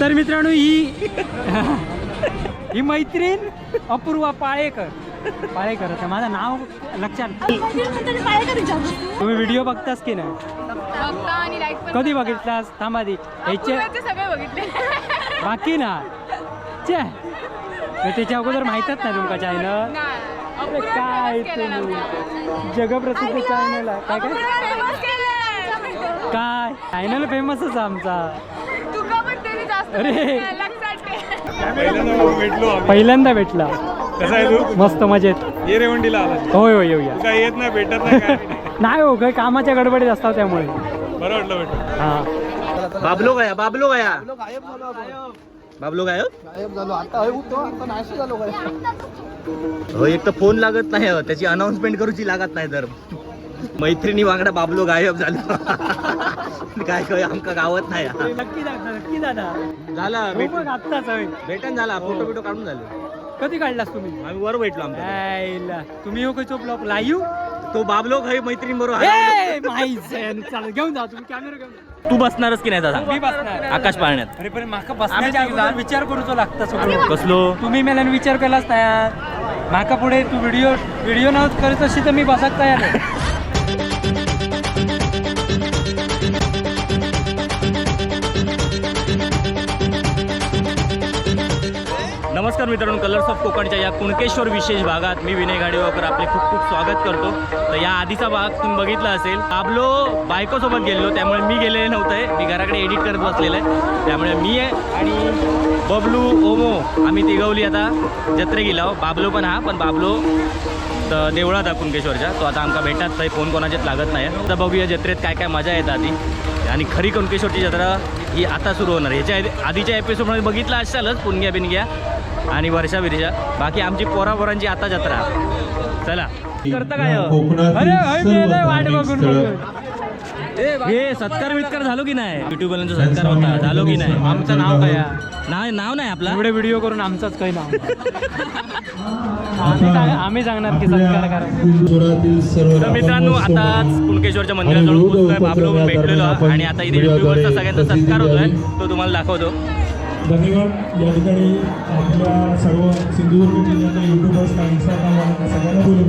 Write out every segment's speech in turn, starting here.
तर मित्रांनो ही ही मैत्रीण अपूर्वा पाळेकर. पाळेकर आता माझं नाव लक्षात तुम्ही व्हिडिओ बघतास की नाही? कधी बघितलास? थांबा दी. ह्याचे बाकी ना? चे. त्याच्या अगोदर माहीतच नाही तुमका चॅनल. अरे काय तुम्ही. जगप्रसिद्ध चॅनल आहे. काय काय. काय? चॅनल फेमसच आमचा तुका पण तरी जास्त अरे. भेटलो. पहिल्यांदा भेटला. कसा आहे तू? मस्त मजेत. ये रेवंडीला आला होय होय येऊया. काय येत नाही भेटत नाही काय? नाही. नाही हो काही कामाच्या गडबडीत असतात त्यामुळे. बरं वाटलं भेटून. हा. बाबलो गया बाबलो गया. बाबलो गायब काय हो एक तर फोन लागत नाही हो. त्याची अनाउन्समेंट करूची लागत नाही तर. मैत्रिणी वांगडा बाबलो गायब झालो. काय काय आमका गावत नाही. नक्की दादा नक्की दादा झाला हो आत्ताच. भेटन झाला फोटो बिटो काढून झाले. कधी काढलास तुम्ही? आम्ही वर भेटलो आमच्या. तुम्ही हो काही चोपला लाईव्ह तो बाबलो काही मैत्रीण बरोबर. चालेल घेऊन जा तुम्ही कॅमेरा घेऊन जा. तू बसणारच की नाही दादा? मी बसणार. आकाश पाळण्यात. अरे पण माका बसण्याच्या अगोदर विचार करूचो लागता सगळं. कसलो? तुम्ही मला विचार केलाच नाही माका पुढे तू व्हिडिओ व्हिडिओ नव्हत करत अशी तर मी बसत तयार आहे. नमस्कार मित्रांनो कलर्स ऑफ कोकणच्या या कुणकेश्वर विशेष भागात मी विनय गाडीवाकर आपले खूप खूप स्वागत करतो. तर या आधीचा भाग तुम्ही बघितला असेल बाबलो बायकोसोबत गेलो त्यामुळे मी गेलेले नव्हते मी घराकडे एडिट करत बसलेलं आहे त्यामुळे मी आहे आणि बबलू ओमो आम्ही तिघवली आता जत्रे गेलो बाबलो पण हा पण बाबलो तर देवळात आहे कुणकेश्वरच्या. तो आता आमका भेटत नाही फोन कोणाच्याच लागत नाही आता बघूया जत्रेत काय काय मजा येतात आधी आणि खरी कुणकेश्वरची जत्रा ही आता सुरू होणार ह्याच्या आधीच्या एपिसोडमध्ये बघितलं असालच पुणग्या बिनग्या आणि वर्षा बिरशा बाकी आमची पोरा पोरांची आता जत्रा. चला. करता काय हो? अरे वाट बघून. हे सत्कार वित्कार झालो की नाही? युट्यूबवाल्यांचा सत्कार होता. झालो की नाही? आमचं नाव काय? आहे? नाव नाही आपला? एवढे व्हिडिओ करून आमचंच काही नाव आम्ही सांग- आम्ही सांगणार की सत्कार करा. तर मित्रांनो आताच कुणकेश्वरच्या मंदिराजवळ पोहोचलोय बाबलो भेटलेलो आणि आता इथे युट्यूबवरचा सगळ्यांचा सत्कार होतोय तो तुम्हाला दाखवतो. धन्यवाद. या ठिकाणी आपल्या सर्व सिंधुदुर्ग जिल्ह्यातल्या युट्यूबर्सला इंस्टाग्रामवाल्यांना सगळ्यांना बोलून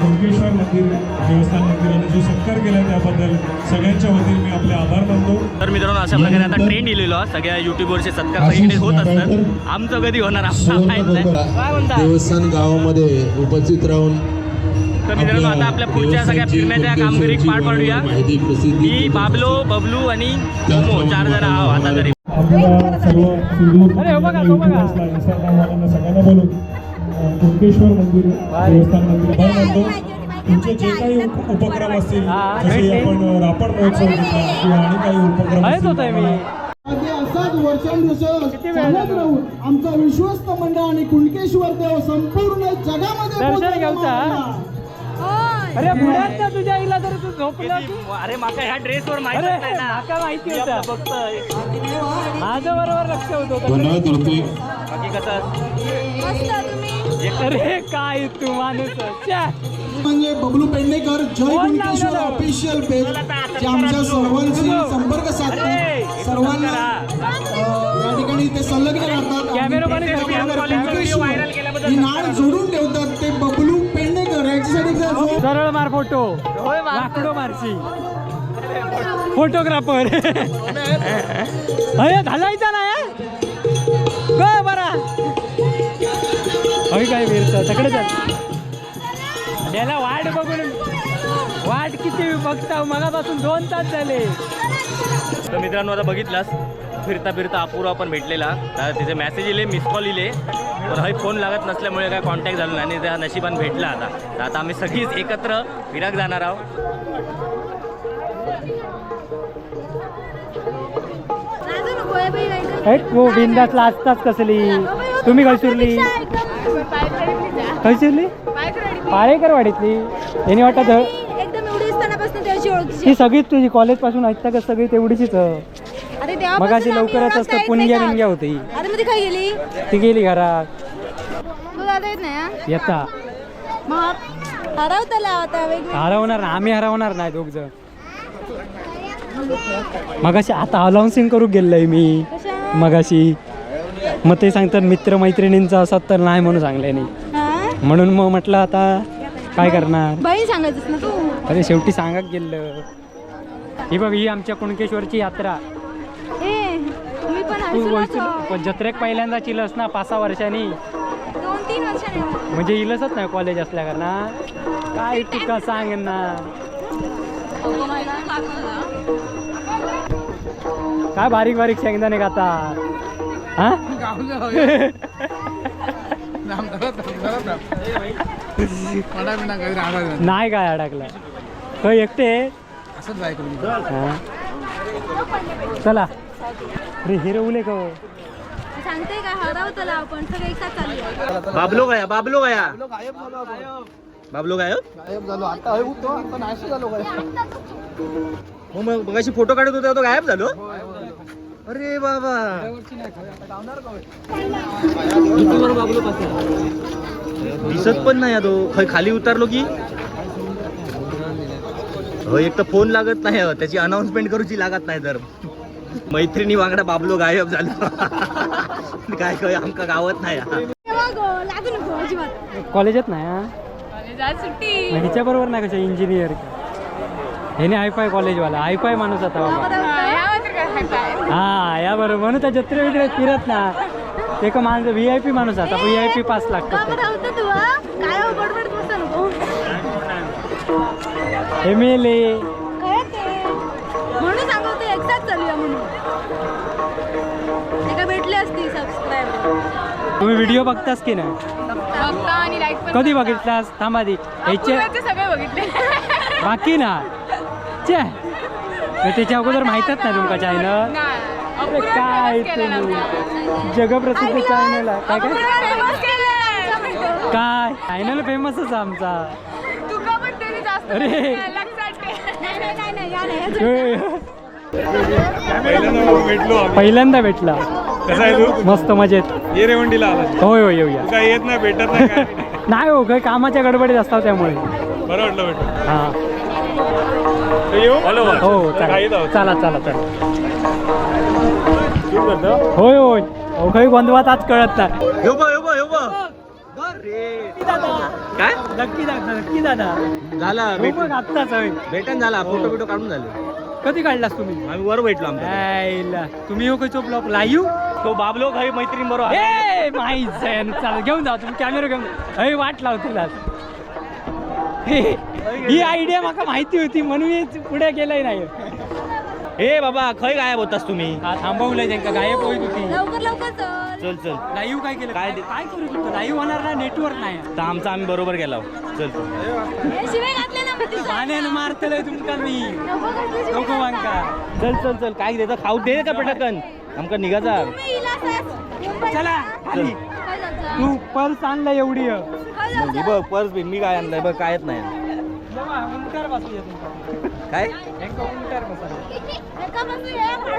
कुणकेश्वर मंदिर देवस्थान मंदिराने जो सत्कार केला त्याबद्दल सगळ्यांच्या वतीने मी आपले आभार मानतो. तर मित्रांनो अशा प्रकारे आता ट्रेंड दिलेलो आहे. सगळ्या युट्यूबवरचे सत्कार सगळीकडे होत असतात. आमचं कधी होणार? आम्हाला माहीत नाही. काय म्हणता? देवस्थान गावामध्ये उपस्थित राहून तर मित्रांनो आता आपल्या पुढच्या सगळ्या फिरण्याच्या कामगिरीत पार पाडूया. मी बाबलो बबलू आणि मोमो चार जण आहो आता तरी. आपल्याला सर्व सिंधुदुर्ग अरे, बघा, जिल्ह्यातल्या बघा. युट्यूबर्सला इंस्टाग्रामवाल्यांना सगळ्यांना बोलून मंदिर देवस्थान मंदिर तुमचे जे काही उप- उपक्रम असतील जसे. आपण रापण महोत्सव घेतला किंवा आणि काही उपक्रम आहेच असतील, होतोय मी आधी असाच वर्षानुवर्ष चालत राहून आमचा विश्वस्त मंडळ आणि कुणकेश्वर देव संपूर्ण जगामध्ये अरे पुण्यात त्या तुझ्या आईला जर तू झोपला की? अरे माका ह्या ड्रेसवर माहीत अरे नाही ना. माका माहिती होतं. बघतोय. माझं बरोबर लक्ष होतं धन्यवाद बाकी कसं मस्त तुम्ही. अरे काय तू माणूस छ्या. म्हणजे बबलू पेडणेकर जय कोण? ऑफिशियल पेज जे आमच्या सर्वांशी संपर्क साधतात सर्वांना अ, या ठिकाणी ते संलग्न करतात. आणि कॅमेरा कुणकेश्वर, कॅमेरा कोणी कुणकेश्वर ही नाळ जोडून ठेवतात. सरळ मार फोटो. लाकडो मारची फोटोग्राफर. अरे घालायचा ना या ग बरा. अरे काय विरत सगळे जात त्याला वाट बघून वाट किती बघता मगापासून दोन तास झाले. तर मित्रांनो आता बघितलास. फिरता फिरता अपूर्वा पण भेटलेला. तर तिचे मेसेज इले मिस कॉल इले पण हय फोन लागत नसल्यामुळे काय कॉन्टॅक्ट झाला नाही आणि त्या नशिबान भेटला आता. तर आता आम्ही सगळीच एकत्र फिराक जाणार आहोत. हो बिंदासला असताच कसली? तुम्ही खैसुरली खैसुरली पाळेकर वाडीतली यांनी वाटत ही सगळीच तुझी कॉलेजपासून ऐकता का सगळी तेवढीच अरे मग अशी लवकरच असतं पुणग्या बिनग्या होती. अरे मध्ये काय गेली? ती गेली घरात. तू दादा येत नाही हा? येता. मग हरवताला आता वेगळी हरवणार ना आम्ही हरवणार नाही दोघ जण मग अशी आता अलाउन्सिंग करू गेलोय मी. कशा मगाशी. मग ते सांगतात मित्र मैत्रिणींचं असत तर नाही म्हणून सांगले नाही. हा? म्हणून मग म्हटलं आता काय करणार? बहीण सांगायचंस ना तू? अरे शेवटी सांगत गेलं. ही बघ ही आमच्या कुणकेश्वरची यात्रा. ए मी पण तू. पण जत्रेक पहिल्यांदा चिलस ना पाच सहा वर्षांनी. दोन तीन वर्षांनी. म्हणजे इलसच नाही कॉलेज असल्या कारण काय तुका सांग ना काय बारीक बारीक शेंगदाणे खाता हा? नाही. काय अडकला. एकटे? हा. चला. अरे हिरवले का हो? सांगते का? हरवतला आपण. सगळे एक साथ चालू बाबलो गया बाबलो गया. बाबलो गायब मग मग मगाशी फोटो काढत होता तो गायब झालो? अरे बाबा. दिसत पण नाही तो खै- खाली उतरलो की? हो एक तर फोन लागत नाही हो, त्याची अनाउन्समेंट करूची लागत नाही तर. मैत्रिणी वांगडा बाबलो गायब झालो. काय काय आमका गावत नाही हा. कॉलेजात नाही हा? हिच्या बरोबर नाही कशा इंजिनियर ह्याने हायफाय कॉलेजवाला हायफाय माणूस आता बाबा हा या बरोबर. म्हणून त्या जत्रे बित्रे फिरत ना. ते का माणसं व्ही आय पी माणूस आता. व्ही आय पी पास का काय एम एल ते म्हणून चालूया म्हणून. एका भेटली असती सबस्क्राईबर तुम्ही व्हिडिओ बघतास की नाही? बघता आणि लाईक पण कधी बघितलास? थांबा दी ह्याचे सगळे बघितले. बाकी ना? चे. मग त्याच्या अगोदर माहीतच नाही तुमका चॅनल अरे काय तुम्ही जगप्रसिद्ध चॅनल आहे. काय काय? काय? चॅनल फेमसच आमचा. अरे. हे. पहिल्यांदा भेटलो. भेटला कसा आहे तू? मस्त मजेत. ये रेवंडीला आला होय होय येऊया. काय येत नाही भेटत नाही काय? नाही. नाही हो काही कामाच्या गडबडीत असतात त्यामुळे. बरं वाटलं भेटून. हा. तर येऊ? हो चला चला चला. होय होय. हो काही गोंधवात आज कळत नाही. अरे. काय? नक्की दादा नक्की दादा. झाला हो आत्ताच होय भेटन झाला. फोटो बिटो काढून झाले. कधी काढलास तुम्ही? आम्ही वर भेटलो आमच्या. तुम्ही हो काही ब्लॉग? लाईव्ह तो बाबलो काही मैत्रीण बरोबर ए माहीत आहे. ना. चला घेऊन जा तुम्ही कॅमेरा घेऊन. अय वाट लावतील आज हे, ही आयडिया माका माहिती होती म्हणून मी पुढे गेलंय नाही. ए बाबा खय गायब होतास तुम्ही? हा थांबवलंय त्यांका गायब होईत होती लवकर लवकर चल. चल चल. लाईव्ह काय केलं? काय काय करू शकतो लाईव्ह होणार ना नेटवर्क नाही. तर आमचा आम्ही बरोबर गेला. चल चल. हे शिवाय घातले ना मग तिचं. पाण्यानं मारतलंय तुमका मी. नको घातली शिवाय. नको वांका. चल चल चल. काय देतं खाऊ दे का पटाकन? आमका निघाचा तुम्ही चला खाली. काय जायचं? तू पर्स आणला एवढी. आहे. काय जायचं? ही बघ पर्स बी मी काय आणलंय बघ कायच नाही. काय? उंटार.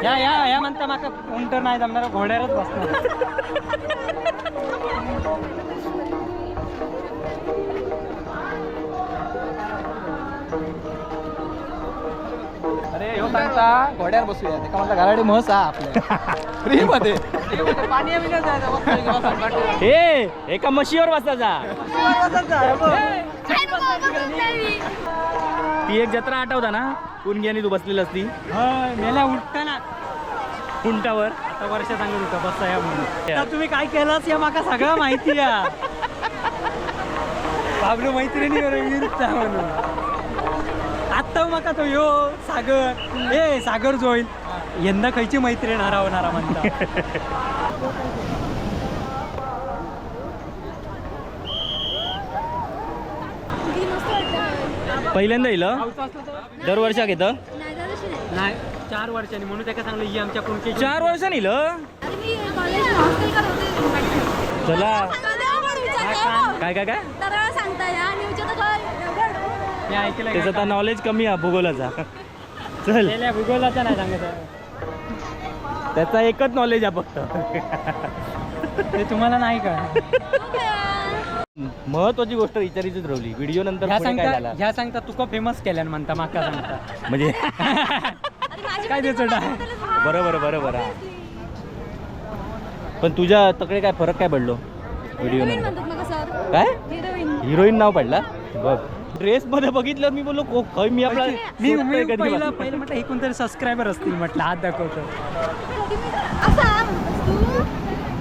या या या म्हणता माका उंटर नाही जमणार घोड्यावरच बसणार. अरे ह्यो सांगता घोड्यावर बसूया. ते का म्हणता घराडे म्हस हा आपल्या. फ्री मध्ये हे एका म्हशीवर बसायचा काय नको, बघत नाही. ती एक जत्रा आठवता ना? कुणगी तू बसलेली असती. मेल्या उठताना उंटावर. आता वर्ष सांगत होता बसा या म्हणून. तुम्ही काय केलंच या माका सगळं माहिती आहे बाबलू मैत्रिणी विरुद्ध म्हणून. आत्ता माका तो यो सागर. ए सागर जोईल. यंदा खयची मैत्रीण हरवणारा म्हणता किती मस्त वाटतं. पहिल्यांदा येईल नाही, त्या दिवशी नाही. नाही चार वर्षांनी. म्हणून त्याला सांगलं ही आमच्या चार वर्षांनी येईल अरे मी कॉलेज हॉस्टेल करत होते. चला. हो. काय काय? काय त्याचं तर नॉलेज कमी आहे भूगोलाचा. चल. भूगोलाचा नाही सांगत. त्याचा एकच नॉलेज आहे फक्त. ते तुम्हाला नाही का? महत्वाची गोष्ट विचारायचीच राहिली. व्हिडिओ नंतर ह्या पुढे काय सांगता झाला? ह्या सांगता तुका फेमस केल्यान म्हणता माका सांगता. म्हणजे? काय हा. बरोबर बरोबर हा. पण तुझ्या तकडे काय फरक काय पडलो? व्हिडिओ काय? हिरोईन नाव पडला? बघ. ड्रेस मध्ये बघितलं मी बोललो को खय मी आपला मी शोधतोय मी कधी पहिलं बघ. पहिलं म्हटलं हे कोणतरी सबस्क्रायबर असतील म्हटलं हात दाखवतो असा तू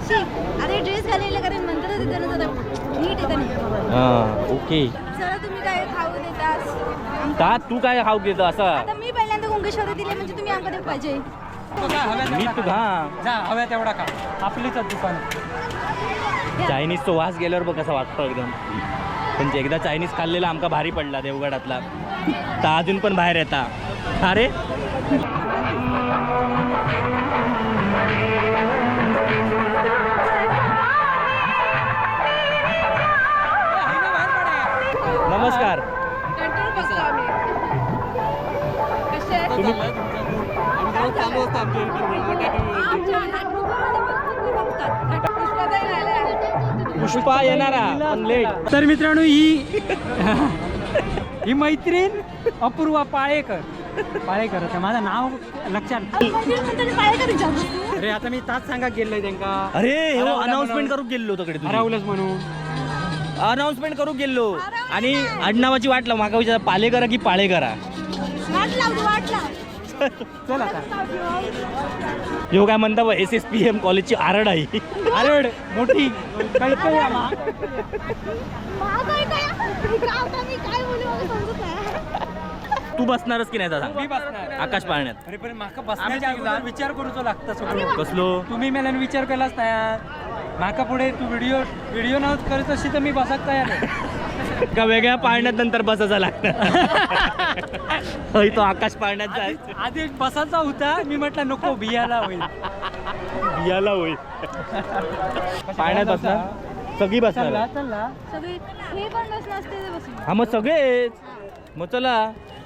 शिक अरे ड्रेस घालायला कारण म्हणतात तिथे ना जरा नीट येतं नाही हा ओके. सर तुम्ही काय खाऊ देतास ता तू काय खाऊ घेतो असा? आता मी पहिल्यांदा कुंकेश्वर दिले म्हणजे तुम्ही आमकडे पाहिजे. मी तू हा जा हव्या तेवढा का आपलीच दुकान. चायनीजचा वास गेल्यावर बघ कसा वाटतो एकदम. पण जे एकदा चायनीज खाल्लेला आमका भारी पडला देवगडातला. तर अजून पण बाहेर येता. अरे. पुष्पा येणारा. लेट तर मित्रांनो ही ही मैत्रीण अपूर्वा पाळेकर. पाळेकर होतं. माझं नाव लक्षात अरे आता मी ताच सांगा गेलोय त्यांका. अरे हो अनाउन्समेंट. करू गेलो तकडे हरवलंच म्हणून. अनाउन्समेंट करू गेलो आणि आडनावाची वाट लाव. माका विचार पाले करा की पाळे करा चल आता. ह्यो काय म्हणता एस एस पी एम कॉलेजची आरड आहे. अरे मोठी? काही काही आम्हा. तू बसणारच की नाही आता मी सांग बसणार. आकाश पाळण्यात. अरे पण माका बसण्याच्या अगोदर विचार करूचो लागता सगळं. कसलो? तुम्ही मला विचार केलाच नाही माका पुढे तू व्हिडिओ व्हिडिओ नाव करत असशी तर मी बसत तयार आहे. का वेगळ्या पाळण्यात नंतर बसायचा लागणार होय तो आकाश पाळण्यात जाय आधी बसायचा होता. मी म्हटलं नको बियाला होईल. बियाला होईल. पाळण्यात बसणार? सगळी बसणार चला. चला. सगळे हे पण बसलं असते ते बसून हा मग सगळेच. मग चला.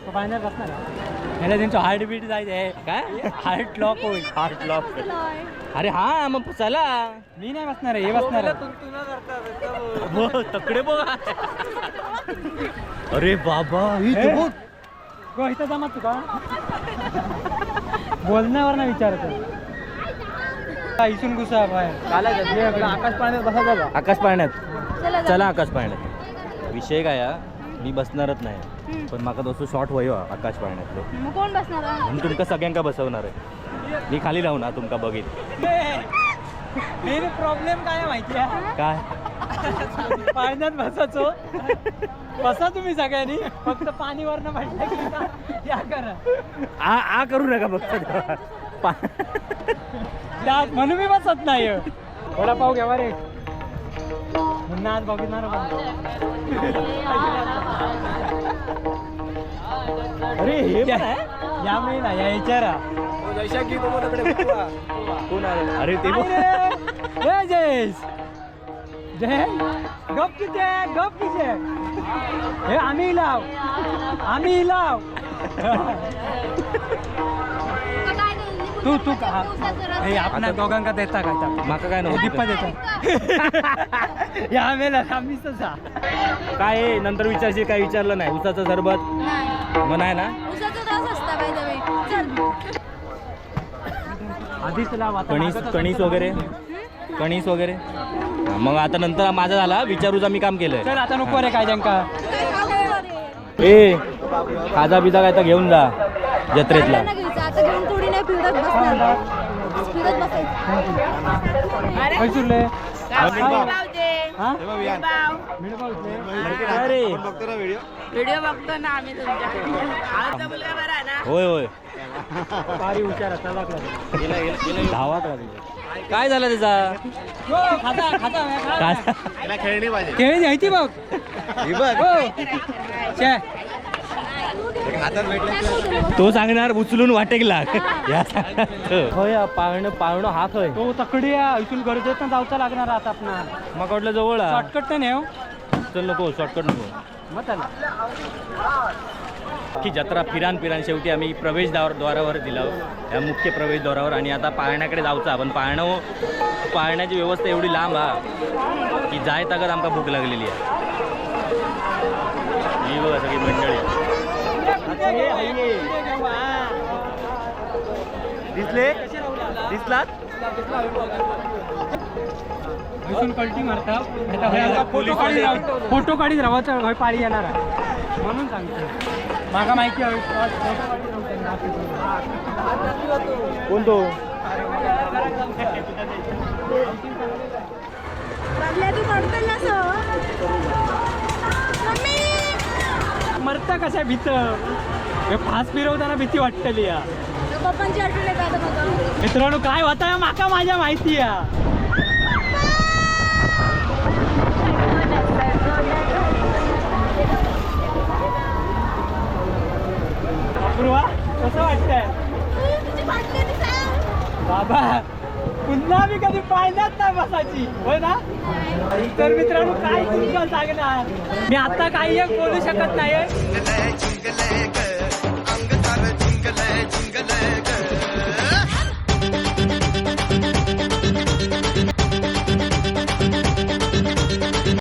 तो पाण्यात बसणार आहे. ह्याला त्यांचं हार्ट बीट जायचे काय? हार्ट लॉक होईल हार्ट लॉक. अरे हा मग चला मी नाही बसणार आहे हे बसणार आहे. हो तकडे बघ अरे बाबा ही? तू बघ. गो इथं जमा तुका बोलण्यावर ना विचारतो इथून घुसा बाहेर आकाश पाण्यात बसा आकाश पाळण्यात चला चला आकाश पाळण्यात विषय काय हा मी बसणारच नाही. पण माका तसं शॉर्ट हा आकाश पाळण्यातलो. कोण बसणार आहे? म्हणून तुमका सगळ्यांका बसवणार आहे. मी खाली राहू ना तुमका बघित मेन प्रॉब्लेम काय आहे माहिती आहे? काय? पाण्यात बसायचो. बसा तुम्ही सगळ्यांनी. फक्त पाणी वरनं म्हटलं की या करा. आ आ करू नका फक्त. पा- म्हणून मी बसत नाही वडापाव घ्यावा रे आज बघणार अरे हे? या मी ना या आहे? अरे ते. जय जयेश जय गप आहे गप आहे हे आम्ही लाव आम्ही लाव तू तू का? रस हे आपल्या दोघांका देता काय त्या माका काय नव्हतं देता? या मेला आम्हीच तसा. काय? नंतर विचारशील काय विचारलं नाही? उसाचं सरबत? नाही. मग नाही ना? उसाचं रस असता बाय द वे चल. आधीच लाव आता कणीस मागं कणीस वगैरे? कणीस वगैरे? हा, मग आता नंतर माझा झाला विचारूचा मी काम केलंय. चल आता नको रे काय त्यांका काय खाऊ? रे? ए खाजा बिजा काय तर घेऊन जा जत्रेतला. गाड्यांना घ्यायचं आता घेऊन थोडी नाही फिरत बसणार. फिरत बसायचं. पैसुरले हा? अरे. व्हिडिओ बघतो ना आम्ही तुमच्या. आमचा मुलगा बरा ना? होय होय. लागले. काय झालं त्याचा? हो, खाता खाता खा. काय? खेळी द्यायची बघ. हो. तो सांगणार उचलून वाटेक लाग. या होय हा, पाळणं पाळणं हा खय. तो तकडी आहे, इथून गरजेत जाऊचा लागणार आता आपला मग वाटलं जवळ हा. शॉर्टकट नाही हो. चल नको शॉर्टकट नको. मग चला. की जत्रा फिरान फिरान शेवटी आम्ही प्रवेशद्वार द्वारावर दिला या मुख्य प्रवेशद्वारावर आणि आता पाळण्याकडे जाऊचा पण पाळणं पाळण्याची व्यवस्था एवढी लांब हा. की जाय तगत आमका भूक लागलेली आहे. ही बघा सगळी मंडळी. दिसले? दिसलात? हयसून कल्टी मारता. फोटो काढी फोटो काढीत रावाचा हय पाळी येणार. म्हणून सांगतो माका माहिती हवी. कोण तो बघल्या तू पडतलास. मम्मी! मरता कशा भीत हे फास फिरवताना भीती वाटतली या. पप्पांची आठवण मित्रांनो काय होता? माका माझ्या माहिती या. अपूर्वा कसं वाटतंय? बाबा पुन्हा मी कधी पाहिल्यात नाही बसाची होय ना? तर मित्रांनो काय तुमचं सांगणार मी आता काही एक बोलू शकत नाही